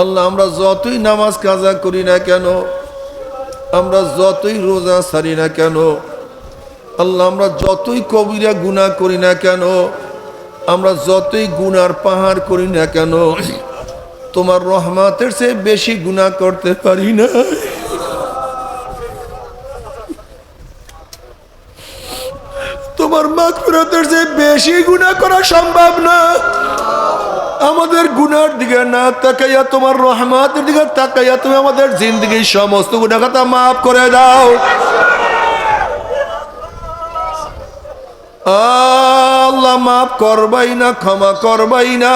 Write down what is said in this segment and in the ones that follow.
আল্লাহ, আমরা যতই নামাজ কাজা করি না কেন, আমরা যতই রোজা সারি না কেন, আল্লাহ, আমরা যতই কবিরা গুণা করি না কেন, আমরা যতই গুনার পাহাড় করি না কেন, তোমার রহমাতের চেয়ে বেশি গুণা করতে পারি না। তোমার মাগফিরাতের চেয়ে বেশি গুনাহ করা সম্ভব না। আমাদের গুনার দিকে না তাকাইয়া, তোমার রহমাতের দিকে তাকাইয়া তুমি আমাদের জিন্দগির সমস্ত কথা মাফ করে দাও। আল্লাহ মাফ করবাই না, ক্ষমা করবাই না।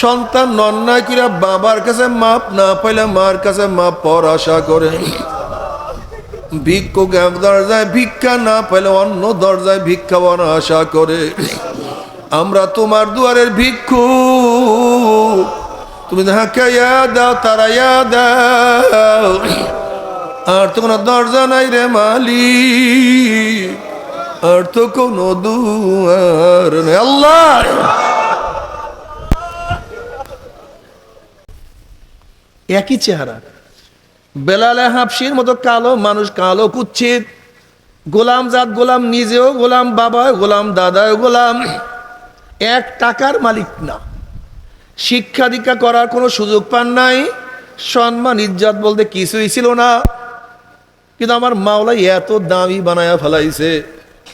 সন্তান নন্যায় কিরা বাবার কাছে মাপ না পাইলে মার কাছে মাপ পর আশা করে। ভিক্ষুক এক দরজায় ভিক্ষা না পেলে অন্য দরজায় ভিক্ষা আশা করে। আমরা তোমার দুয়ারের ভিক্ষু। তুমি ধাক্কা ইয়া দাও, তারা ইয়া দাও। আর তো কোনো দরজা নাই রে মালি আর তো কোনো দুয়ার আল্লাহ! একই চেহারা। বেলালে হাফসির মতো কালো, মানুষ কালো, কুচ্ছিত। গোলাম জাত গোলাম, নিজেও গোলাম বাবা গোলাম, দাদাও গোলাম। এক টাকার মালিক না। শিক্ষা দীক্ষা করার কোনো সুযোগ পান নাই। সম্মান, ইজ্জত বলতে কিছুই ছিল না। কিন্তু আমার মাওলাই এত দামি বানায়া ফেলাইছে।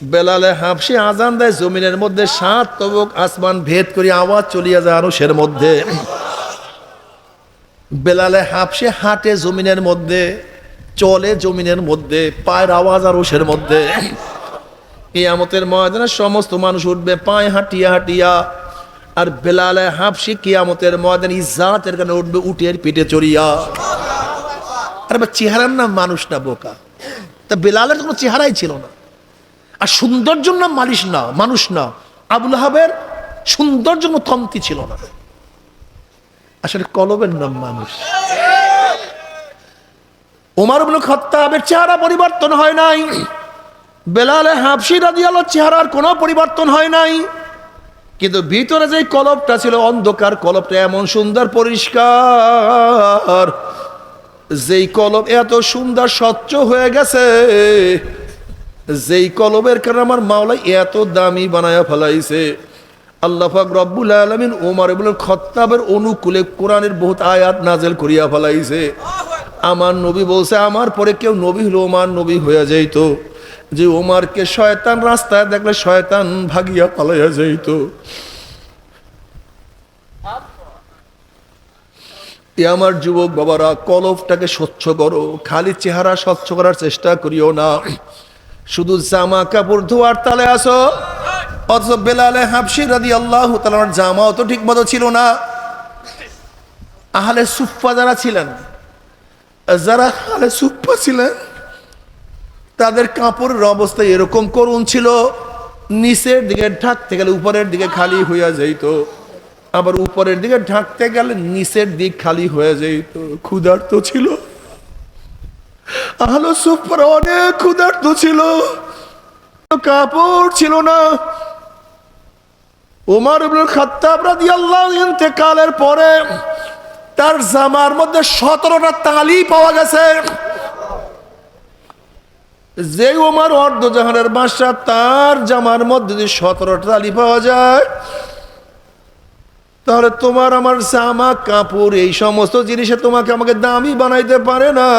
বেলালে হাফসি আজান দেয়, জমিনের মধ্যে সাত তবক আসমান ভেদ করি আওয়াজ চলিয়া যায় আরশের মধ্যে। বেলালে হাফসে হাঁটে জমিনের মধ্যে, চলে জমিনের মধ্যে, পায়ের আওয়াজ আর মধ্যে। কিয়ামতের ময়দানে সমস্ত মানুষ উঠবে, পায়ে হাঁটিয়া হাঁটিয়া। আর বেলালে হাফসি কিয়ামতের ময়দানে ইজাতের কারণে উঠবে, উটের পিঠে চড়িয়া। আর চেহারার নাম মানুষ না, বোকা। তা বেলালের কোনো চেহারাই ছিল না। আর সৌন্দর্যের নাম মালিশ না, মানুষ না। আবুল হাবের সৌন্দর্য তন্তি ছিল না। আসলে কলবের নাম মানুষ। ওমার খাত্তাবের চেহারা পরিবর্তন হয় নাই। বেলালে হাফসি রাদিয়াল্লাহর চেহারার কোনো পরিবর্তন হয় নাই। কিন্তু ভিতরে যে কলবটা ছিল, অন্ধকার কলবটা এমন সুন্দর, পরিষ্কার। যেই কলব এত সুন্দর, স্বচ্ছ হয়ে গেছে, যেই কলবের কারণে আমার মাওলাই এত দামি বানায়া ফেলাইছে। আল্লাহাক রব্বুল আলমিন ওমর ইবুল খত্তাবের অনুকূলে কোরআনের বহুত আয়াত নাজেল করিয়া ফেলাইছে। আমার নবী বলছে, আমার পরে কেউ নবী হলো ওমার নবী হয়ে যাইত। যে ওমারকে শয়তান রাস্তায় দেখলে শয়তান ভাগিয়া পালাইয়া যাইত। আমার যুবক বাবারা কলফটাকে স্বচ্ছ করো, খালি চেহারা স্বচ্ছ করার চেষ্টা করিও না। শুধু জামা কাপড় ধোয়ার তালে আসো। অথচ বেলালে হাফসি রাদি আল্লাহ তালার জামাও তো ঠিক মতো ছিল না। আহলে সুফা যারা ছিলেন, যারা আহলে সুফা ছিলেন তাদের কাপড়ের অবস্থা এরকম করুণ ছিল, নিচের দিকে ঢাকতে গেলে উপরের দিকে খালি হইয়া যাইত, আবার উপরের দিকে ঢাকতে গেলে নিচের দিক খালি হয়ে যাইত, ক্ষুধার্ত ছিল। আহলে সুফার অনেক ক্ষুধার্ত ছিল। কাপড় ছিল না। উমর ইবনুল খাত্তাব রাদিয়াল্লাহু ইন্তেকালের পরে তার জামার মধ্যে সতেরোটা তালি পাওয়া গেছে। যে ওমর অর্ধ জাহানের বাসা তার জামার মধ্যে যদি সতেরোটা তালি পাওয়া যায়, তাহলে তোমার আমার জামা, কাপড়, এই সমস্ত জিনিসে তোমাকে আমাকে দামি বানাইতে পারে না।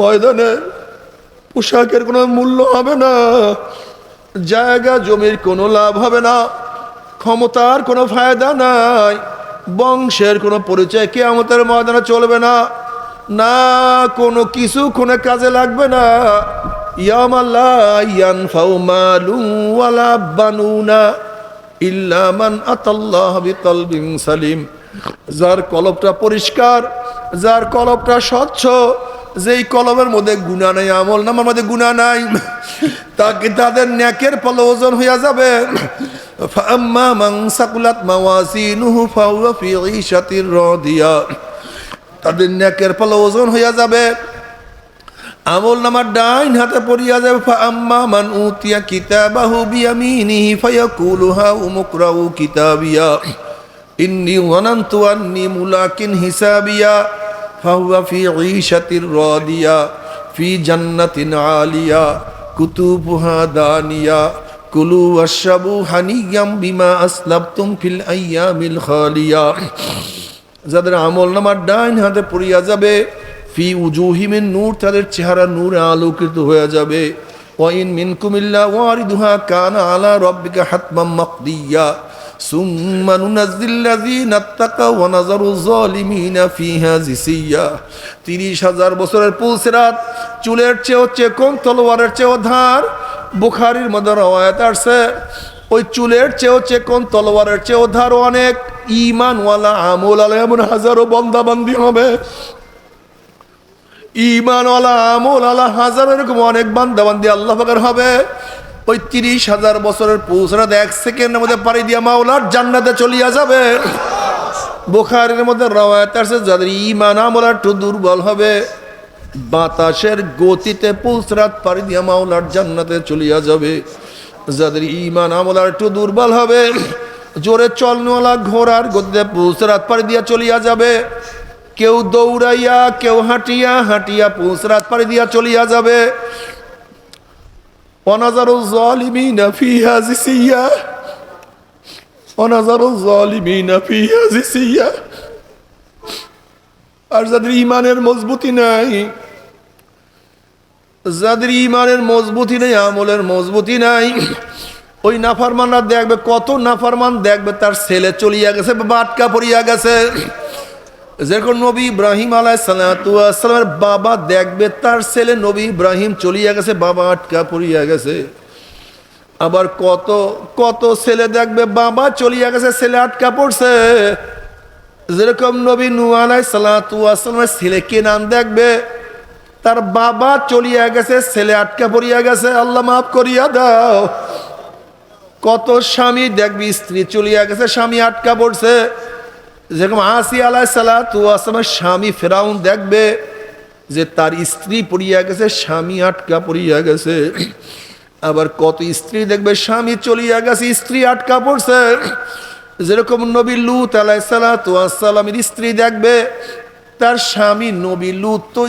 ময়দানে পোশাকের কোনো মূল্য হবে না, জায়গা, জমির কোনো লাভ হবে না। ক্ষমতার কোনো ফায়দা নাই। বংশের কোনো পরিচয় কেয়ামতের ময়দানে চলবে না। না কোনো কিছু কোনো কাজে লাগবে না। সালিম। যার পরিষ্কার, যার স্বচ্ছ, যেই কলমের মধ্যে আমল মধ্যে নাই, তাকে তাদের ন্যাকের ফল ওজন হইয়া যাবে। فأما من ثقلت موازينه فهو في عيشة راضية তাদের ন্যাকের ফল ওজন হইয়া যাবে আমল নামার ডাইন হাতে পড়িয়া যাবে ফা আম্মা মান উতিয়া কিতাবাহু বিয়ামিনিহি ফায়াকুলু হা উমুকরাউ কিতাবিয়া ইন্নি ওয়ানান্তু আন্নি মুলাকিন হিসাবিয়া ফাহুয়া ফি ঈশাতির রাদিয়া ফি জান্নাতিন আলিয়া কুতুবুহা দানিয়া কুলু ওয়াশরাবু হানিয়াম বিমা আসলাবতুম ফিল আইয়ামিল খালিয়া। যাদের আমল নামার ডাইন হাতে পড়িয়া যাবে, ফি উজুহিমের নূর, তাদের চেহারা নূরে আলোকিত হয়ে যাবে। ওয়াইন মিনকুমিল্লা ওয়ারিদুহা কানা আলা রব্বিকা হাতমাম মাকদিয়া। সুম্মা নুনাজ্জিল্লাযীনা আত্তাকাও ওয়া নাযারু যালিমিনা ফিহা জিসিয়া 30000 বছরের পুলসিরাত, চুলের চেয়েও চেকন, তলোয়ারের চেয়েও ধার বুখারীর মধ্যে রওয়ায়াত আসছে, ওই চুলের চেয়েও চেকন তলোয়ারের চেয়েও ধার অনেক। ইমানওয়ালা আমল আলা এমন হাজারো বন্দাবান্দি হবে। ইমানওয়ালা আমল আলা হাজার এরকম অনেক বান্দাবান্দি আল্লাহ পাকের হবে। ওই তিরিশ হাজার বছরের পৌঁছাতে এক সেকেন্ডের মধ্যে পাড়ি দিয়া মাওলার জান্নাতে চলিয়া যাবে। বোখারের মধ্যে রওয়ায়াত আছে যাদের ইমান আমল একটু দুর্বল হবে। বাতাসের গতিতে পুলসরাত পাড়ি দিয়া মাওলার জান্নাতে চলিয়া যাবে। যাদের ইমান আমল আর একটু দুর্বল হবে, জোরে চলনওয়ালা ঘোড়ার গতিতে পুলসরাত পাড়ি দিয়া চলিয়া যাবে। কেউ দৌড়াইয়া, কেউ হাঁটিয়া হাঁটিয়া পুলসরাত পাড়ি দিয়া চলিয়া যাবে। অনাজারু জালিমিনা ফিহা জিসিয়া অনাজারু জালিমিনা ফিহা জিসিয়া। আর যাদের ইমানের মজবুতি নাই, যাদের ইমানের মজবুতি নেই, আমলের মজবুতি নাই, ওই নাফারমানরা দেখবে, কত নাফারমান দেখবে, তার ছেলে চলিয়া গেছে, বা আটকা পড়িয়া গেছে। যেরকম নবী ইব্রাহিম আলাই সালামের বাবা দেখবে, তার ছেলে নবী ইব্রাহিম চলিয়া গেছে বাবা আটকা পড়িয়া গেছে। আবার কত কত ছেলে দেখবে, বাবা চলিয়া গেছে, ছেলে আটকা পড়ছে। যেরকম নবী নু আলাই সালামের ছেলে কে নাম দেখবে, তার বাবা চলিয়া গেছে, ছেলে আটকা পড়িয়া গেছে, আল্লাহ মাফ করিয়া দাও। কত স্বামী দেখবি, স্ত্রী চলিয়া গেছে, স্বামী আটকা পড়ছে। যেরকম আসি আলাহ সালামের স্বামী ফেরাউন দেখবে যে তার স্ত্রী পড়িয়া গেছে, স্বামী আটকা পড়িয়া গেছে। আবার কত স্ত্রী দেখবে, স্বামী চলিয়া গেছে, স্ত্রী আটকা পড়ছে। যেরকম নবী লুত আলাহ সালামের স্ত্রী দেখবে, তার স্বামী নবী লুত তো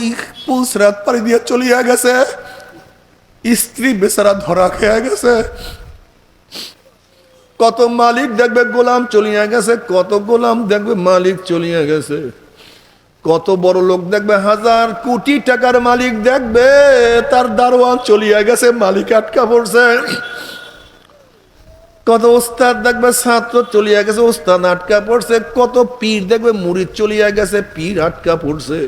পুলসরাত পাড়ি দিয়ে চলিয়া গেছে। স্ত্রী বেচারা ধরা খেয়ে গেছে। কত মালিক দেখবে গোলাম চলিয়া গেছে, কত গোলাম দেখবে মালিক চলিয়া গেছে। কত বড় লোক দেখবে, হাজার কোটি টাকার মালিক দেখবে, তার দারোয়ান চলিয়া গেছে, মালিক আটকা পড়ছে। কত ওস্তাদ দেখবে ছাত্র চলিয়া গেছে, ওস্তাদ আটকা পড়ছে, কত পীর দেখবে মুড়িদ চলিয়া গেছে, পীর আটকা পড়ছে।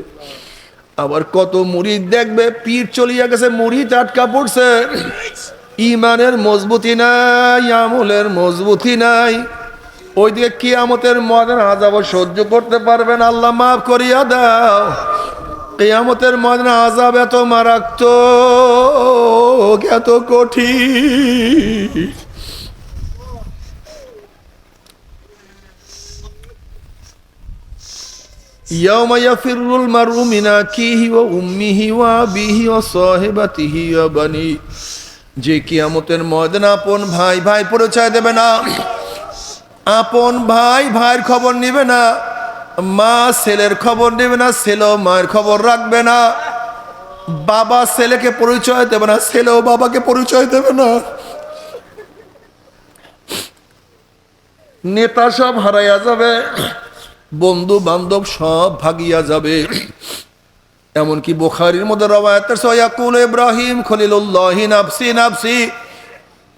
আবার কত মুড়িদ দেখবে পীর চলিয়া গেছে, মুড়িদ আটকা পড়ছে। ইমানের মজবুতি নাই, আমলের মজবুতি নাই। ওইদিকে কিয়ামতের ময়দান আজাব সহ্য করতে পারবেন আল্লাহ মাফ করিয়া দাও। কিয়ামতের ময়দান আজাব এত মারাক্ত এত কঠিন। يوم يفر المرء من أخيه وأمه وأبيه وصاحبته وبنيه যে কিয়ামতের ময়দান আপন ভাই ভাই পরিচয় দেবে না আপন ভাই ভাইয়ের খবর নেবে না মা ছেলের খবর নেবে না ছেলেও মায়ের খবর রাখবে না বাবা ছেলেকে পরিচয় দেবে না ছেলেও বাবাকে পরিচয় দেবে না নেতা সব হারাইয়া যাবে বন্ধু বান্ধব সব ভাগিয়া যাবে। এমনকি বোখারির মধ্যে সয়াকুল ইব্রাহিম খলিলুল্লাহ নাফসি নাফসি,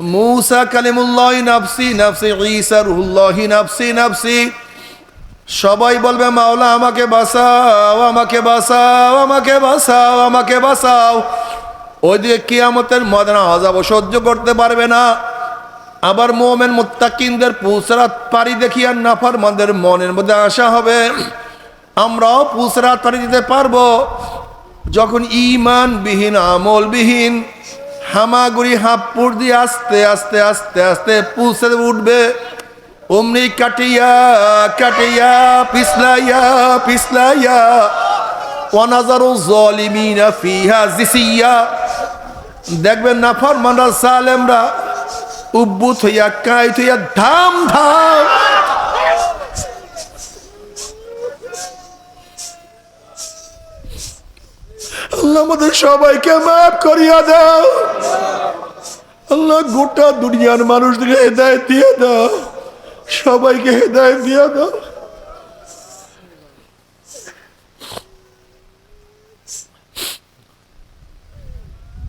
মুসা কালিমুল্লাহ নাফসি নাফসি, ঈসা রুহুল্লাহ নাফসি নাফসি। সবাই বলবে, মাওলা, আমাকে বাঁচাও আমাকে বাঁচাও আমাকে বাঁচাও আমাকে বাঁচাও। ওইদিকে কিয়ামতের ময়দানে আজাব সহ্য করতে পারবে না। আবার মোমেন মুত্তাকিনদের পুসরাত পারি দেখি আর নাফার মদের মনের মধ্যে আশা হবে, আমরাও পুসরাত পারি দিতে পারব। যখন ইমান বিহীন আমল বিহীন হামাগুড়ি হাপ্পুর দিয়ে আস্তে আস্তে আস্তে আস্তে পুষে উঠবে। অমনি কাটিয়া কাটিয়া, পিছলাইয়া পিছলাইয়া, ওয়ানাজারু জালিমিনা ফিহা জিসিয়া। দেখবেন না ফরমানরা সালেমরা উব্বুত হইয়া কাইত হইয়া ধাম ধাম। আল্লাহ আমাদের সবাইকে মাফ করিয়া দাও। আল্লাহ গোটা দুনিয়ার মানুষদের হেদায়ত দিয়ে দাও। সবাইকে হেদায়ত দিয়ে দাও।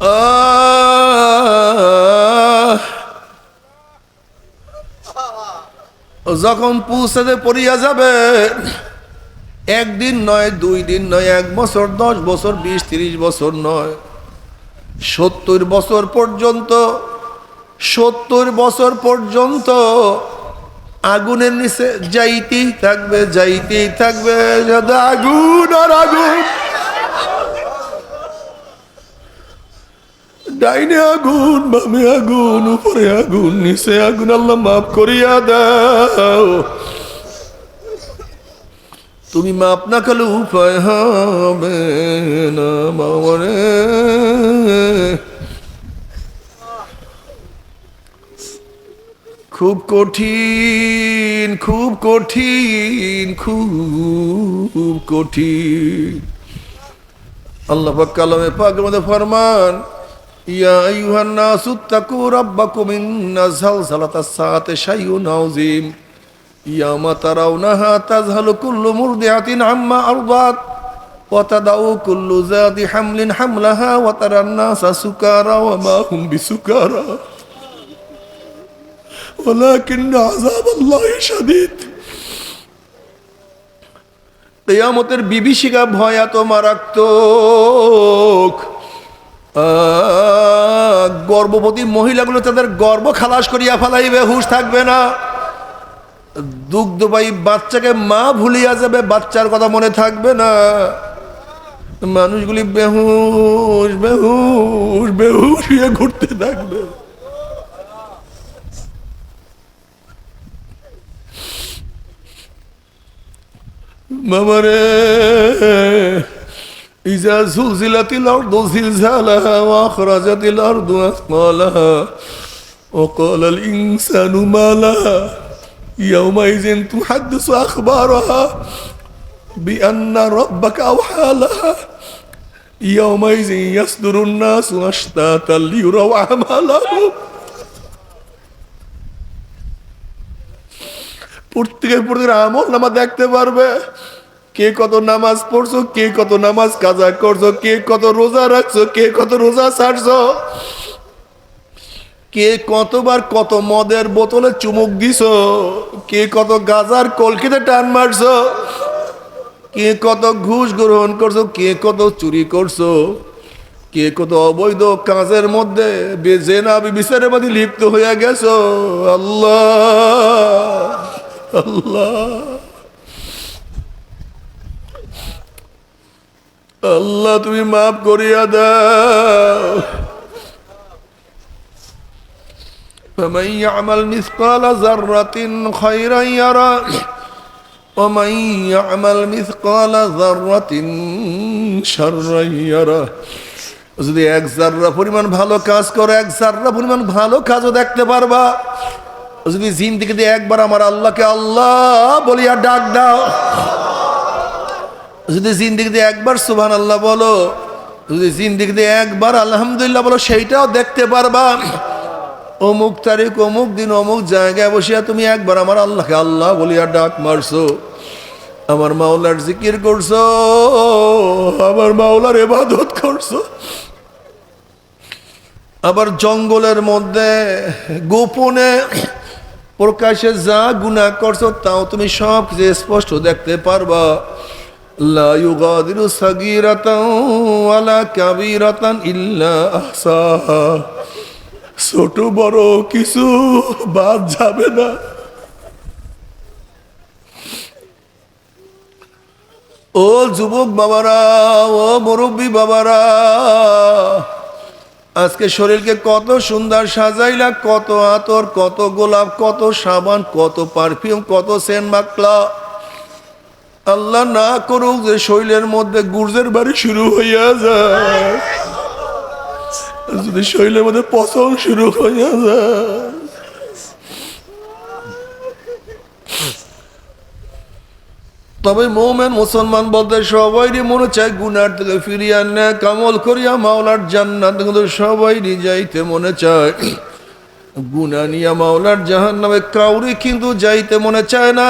আহ। যখন পৌঁছাতে পড়িয়া যাবে, একদিন নয়, দুই দিন নয়, এক বছর, দশ বছর, বিশ, তিরিশ বছর নয়, সত্তর বছর পর্যন্ত, সত্তর বছর পর্যন্ত আগুনের নিচে যাইতেই থাকবে যাইতেই থাকবে আগুন আর আগুন ডাইনে আগুন, বামে আগুন, উপরে আগুন, নিচে আগুন, আল্লাহ মাফ করিয়া দাও। তুমি মাপ না করলে উপায় হবে না, বাবারে। খুব কঠিন খুব কঠিন খুব কঠিন। আল্লাহ কালামে পাকের মধ্যে ফরমান ইয়া আইয়ুহান নাসু তাকু রাব্বাকুম ইন্না যালজালাতাস সাআতি শাইউন আযীম ইয়ামা তারাউনাহা তাযহালু কুল্লু মুরদিআতিন আম্মা আরদাত ওয়া তাদাউ কুল্লু যাতি হামলিন হামলাহা ওয়া তারান নাসা সুকারা ওয়া মা হুম বিসুকারা ولكن عذاب الله شديد কেয়ামতের বিভীষিকা ভয় এত মারাত্মক আহ, গর্ভবতী মহিলাগুলো তাদের গর্ব খালাস করিয়া ফেলাইবে, হুশ থাকবে না। দুগ্ধবাহী বাচ্চাকে মা ভুলিয়া যাবে, বাচ্চার কথা মনে থাকবে না। মানুষগুলি বেহুশ বেহুশ বেহুশ হয়ে ঘুরতে থাকবে। মামারে إذا زلزلت الأرض زلزالها وأخرجت الأرض أثقالها وقال الإنسان ما لها يومئذ تحدث أخبارها بأن ربك أوحى لها يومئذ يصدر الناس أشتاتا ليروا أعمالهم প্রত্যেকের প্রত্যেকের আমল নামা দেখতে পারবে কে কত নামাজ পড়ছো, কে কত নামাজ কাজা করছ, কে কত রোজা রাখছো, কে কত রোজা ছাড়ছো কে কতবার কত মদের বোতলে চুমুক দিছো? কে কত গাজার কলকিতে টান মারছো? কে কত ঘুষ গ্রহণ করছ? কে কত চুরি করছ? কে কত অবৈধ কাজের মধ্যে বেজেনা বিচারের মধ্যে লিপ্ত হইয়া গেছো? আল্লাহ আল্লাহ। আল্লাহ তুমি মাফ করিয়া দাও فمن يعمل مثقال ذرة خيرا يرى ومن يعمل مثقال ذرة شرا يرى যদি এক জাররা পরিমাণ ভালো কাজ করো এক জাররা পরিমাণ ভালো কাজও দেখতে পারবা যদি জিন্দিগি দিয়ে একবার আমার আল্লাহকে আল্লাহ বলিয়া ডাক দাও যদি জিন্দিগি দিয়ে একবার সুবহান আল্লাহ বলো, যদি জিন্দিগি দিয়ে একবার আলহামদুলিল্লাহ বলো, সেইটাও দেখতে পারবা। অমুক তারিখ, অমুক দিন, অমুক জায়গায় বসিয়া তুমি একবার আমার আল্লাহকে আল্লাহ বলিয়া ডাক মারছো। আমার মাওলার জিকির করছ, আমার মাওলার এবাদত করছ। আবার জঙ্গলের মধ্যে, গোপনে প্রকাশে যা গুণা করছ, তাও তুমি সব কিছু স্পষ্ট দেখতে পারবা। ছোট, বড় কিছু বাদ যাবে না। ও যুবক বাবারা, ও মুরব্বী বাবারা, আজকে শরীরকে কত সুন্দর সাজাইলা, কত আতর, কত গোলাপ, কত সাবান, কত পারফিউম, কত সেন্ট মাখলা আল্লাহ না করুক যে শৈলের মধ্যে গুর্জের বাড়ি শুরু হইয়া যায়। যদি শৈলের মধ্যে পচন শুরু হইয়া যায়। তবে মোমেন মুসলমান বলতে সবাইরই মনে চায় গুনার থেকে ফিরিয়ে আনে, কামল করিয়া মাওলার জান্নাত কিন্তু সবাইরই যাইতে মনে চায়। গুনা নিয়া মাওলার জাহান নামে কাউরি কিন্তু যাইতে মনে চায় না।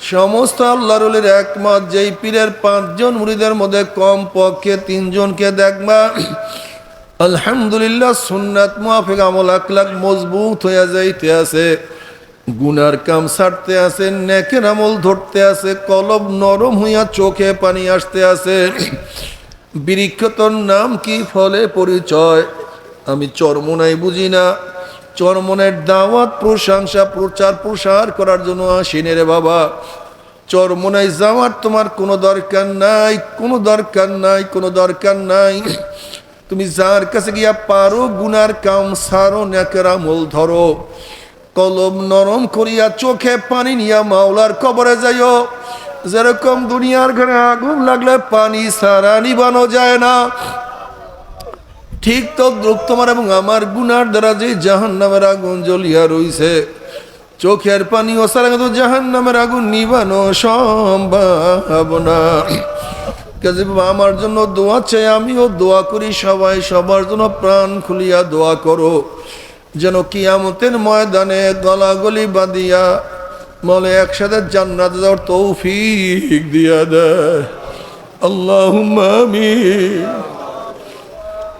সমস্ত আল্লাহর অলির একমত, যেই পীরের পাঁচজন মুড়িদের মধ্যে কম পক্ষে তিনজনকে দেখবা, আলহামদুলিল্লাহ সুন্নাত মুআফিক আমল আকলাক মজবুত হইয়া যাইতে আছে। গুনার কাম ছাড়তে আছে, নেকের আমল ধরতে আছে, কলব নরম হইয়া চোখে পানি আসতে আছে। বৃক্ষতর নাম কি? ফলে পরিচয়। আমি চরমনাই বুঝি না। চরমনের দাওয়াত, প্রশংসা, প্রচার, প্রসার করার জন্য আসিনে রে বাবা। চরমনাই যাওয়ার তোমার কোনো দরকার নাই, কোনো দরকার নাই, কোনো দরকার নাই। তুমি যার কাছে গিয়া পারো, গুনার কাম সারো আমল ধরো। কলম নরম করিয়া চোখে পানি নিয়া মাওলার কবরে যাইও। যেরকম দুনিয়ার ঘরে আগুন লাগলে পানি সারা নিবানো যায় না। ঠিক তো তোমার এবং আমার গুনার দ্বারা যে জাহান নামের আগুন জ্বলিয়া রইছে। চোখের পানি ও কিন্তু জাহান নামের আগুন নিবানো সম্ভাবনা। কাজে আমার জন্য দোয়া চাই, আমিও দোয়া করি, সবাই সবার জন্য প্রাণ খুলিয়া দোয়া করো। যেন কিয়ামতের ময়দানে গলাগলি বাঁধিয়া মলে একসাথে জান্নাত যাওয়ার তৌফিক দিয়া দেয়। আল্লাহ আমি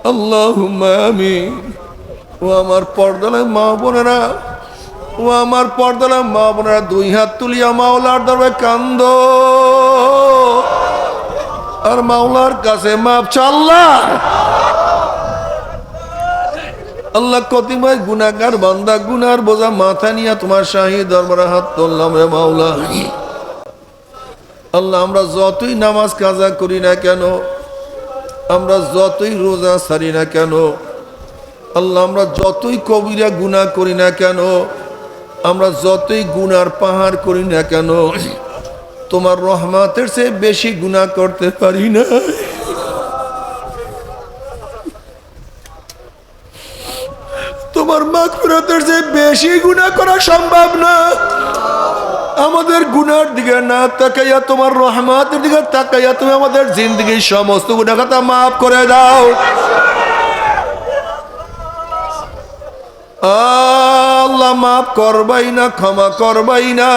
আমি ও আমার পর্দালে মা বোনেরা, ও আমার পর্দালে মা বোনেরা, দুই হাত তুলিয়া মাওলার দরবে কান্দ। আর মাওলার কাছে মাপ চাল্লা আল্লাহ। কতিময় গুনাগার বান্দা গুনার বোঝা মাথা নিয়ে তোমার শাহী দরবারে হাত তুললাম রে মাওলা। আল্লাহ, আমরা যতই নামাজ কাজা করি না কেন আমরা যতই রোজা সারি না কেন, আল্লাহ আমরা যতই কবিরা গুনাহ করি না কেন, আমরা যতই গুনার পাহাড় করি না কেন, তোমার রহমাতের চেয়ে বেশি গুনাহ করতে পারি না। তোমার মাগফিরাতের চেয়ে বেশি গুনাহ করা সম্ভব না। আমাদের গুনার দিকে না তাকাইয়া তোমার রহমাতের দিকে তাকাইয়া তুমি আমাদের জিন্দগির সমস্ত গুণা কথা মাফ করে দাও। আল্লাহ মাফ করবাই না, ক্ষমা করবাই না।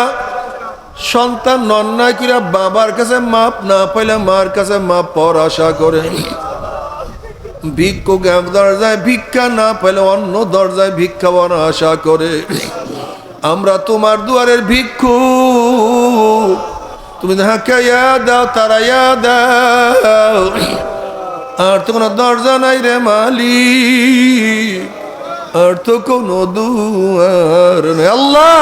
সন্তান নন্যায় কিরা বাবার কাছে মাপ না পাইলে মার কাছে মাপ পর আশা করে। ভিক্ষুক এক দরজায় ভিক্ষা না পেলে অন্য দরজায় ভিক্ষা পাওয়ার আশা করে। আমরা তোমার দুয়ারের ভিক্ষু। তুমি হাঁকাইয়া দাও তারাইয়া দাও। আর তো কোনো দরজা নাই রে মালি আর তো কোনো দুয়ার আল্লাহ!